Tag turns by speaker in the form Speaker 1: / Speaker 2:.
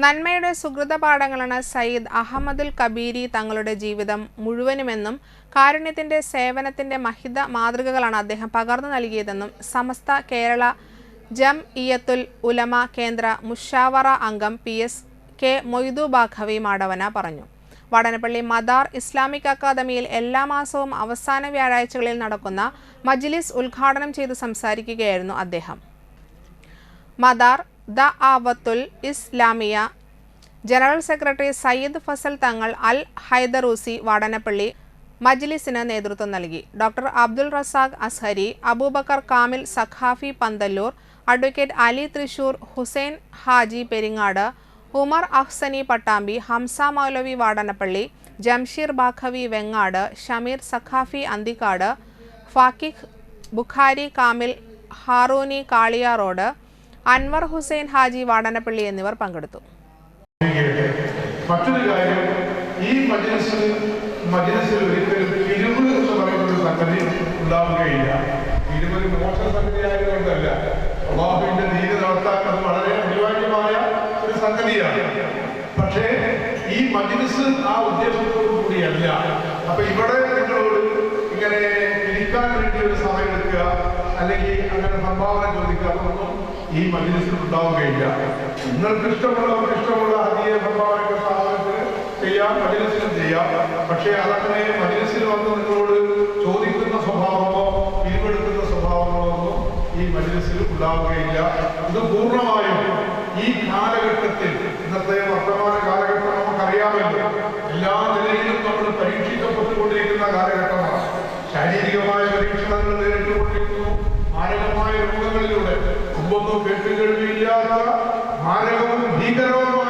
Speaker 1: നന്മയുടെ സുഹൃത പാഠങ്ങളാണ് സയ്യിദ് അഹമ്മദുൽ കബീരി തങ്ങളുടെ ജീവിതം മുഴുവനുമെന്നും കാരുണ്യത്തിന്റെ സേവനത്തിന്റെ മഹിത മാതൃകകളാണ് അദ്ദേഹം പകർന്നു നൽകിയതെന്നും സമസ്ത കേരള ജം ഇയത്തുൽ ഉലമ കേന്ദ്ര മുഷാവറ അംഗം P S K Moidu Baqavi Madavana പറഞ്ഞു. വടനപ്പള്ളി മദാർ ഇസ്ലാമിക് അക്കാദമിയിൽ എല്ലാ മാസവും അവസാന വ്യാഴാഴ്ചകളിൽ നടക്കുന്ന മജ്ലിസ് ഉദ്ഘാടനം ചെയ്ത് സംസാരിക്കുകയായിരുന്നു അദ്ദേഹം. Madar the ആവത്തുൽ Islamiya. General secretary Sayyid Fazal Thangal Al Haidarusi Vadanappally മജ്ലിസിന് നേതൃത്വം നൽകി. Doctor Abdul Razak Azhari Aboobacker Kamil Saqafi Panthalloor advocate Ali Thrissur Hussain Haji Peringad Umar Ahsani Pattambi Hamza Moulavi Vadanappally Jamsheer Baqavi Vengad Shameer Saqafi Anthikad Faqih Bukhari Kamil Harooni Kaliya road Anwar Hussain Haji Vadanappally എന്നിവർ പങ്കെടുത്തു.
Speaker 2: മറ്റൊരു കാര്യം ഈ മജ്ലിസിൽ മജ്ലിസിൽ നീതി വളരെ ഒരു സംഗതിയാണ്. പക്ഷേ ഈ മജ്ലിസ് ആ ഉദ്ദേശത്തോടു കൂടിയല്ല. അപ്പൊ ഇവിടെ അല്ലെങ്കിൽ അങ്ങനെ സംഭാവന ചോദിക്കുക അതൊന്നും ഈ മജ്ലിസിൽ ഉണ്ടാവുകയില്ല. നിങ്ങൾക്ക് ഇഷ്ടമുള്ളവർക്ക് ഇഷ്ടമുള്ള അതീയ സംഭാവനകൾ സ്ഥാപനത്തിന് ചെയ്യാം മജ്ലിസിലും ചെയ്യാം. പക്ഷേ അതങ്ങനെ മജ്ലിസിൽ വന്ന് നിങ്ങളോട് ചോദിക്കുന്ന സ്വഭാവമോ പിരിവെടുക്കുന്ന സ്വഭാവമോ ഒന്നും ഈ മജ്ലിസിൽ ഉണ്ടാവുകയില്ല. ഇത് പൂർണമായും മുമ്പൊന്നും കേട്ടുകേൾവിയില്ലാത്ത മാരകവും ഭീകരവുമായ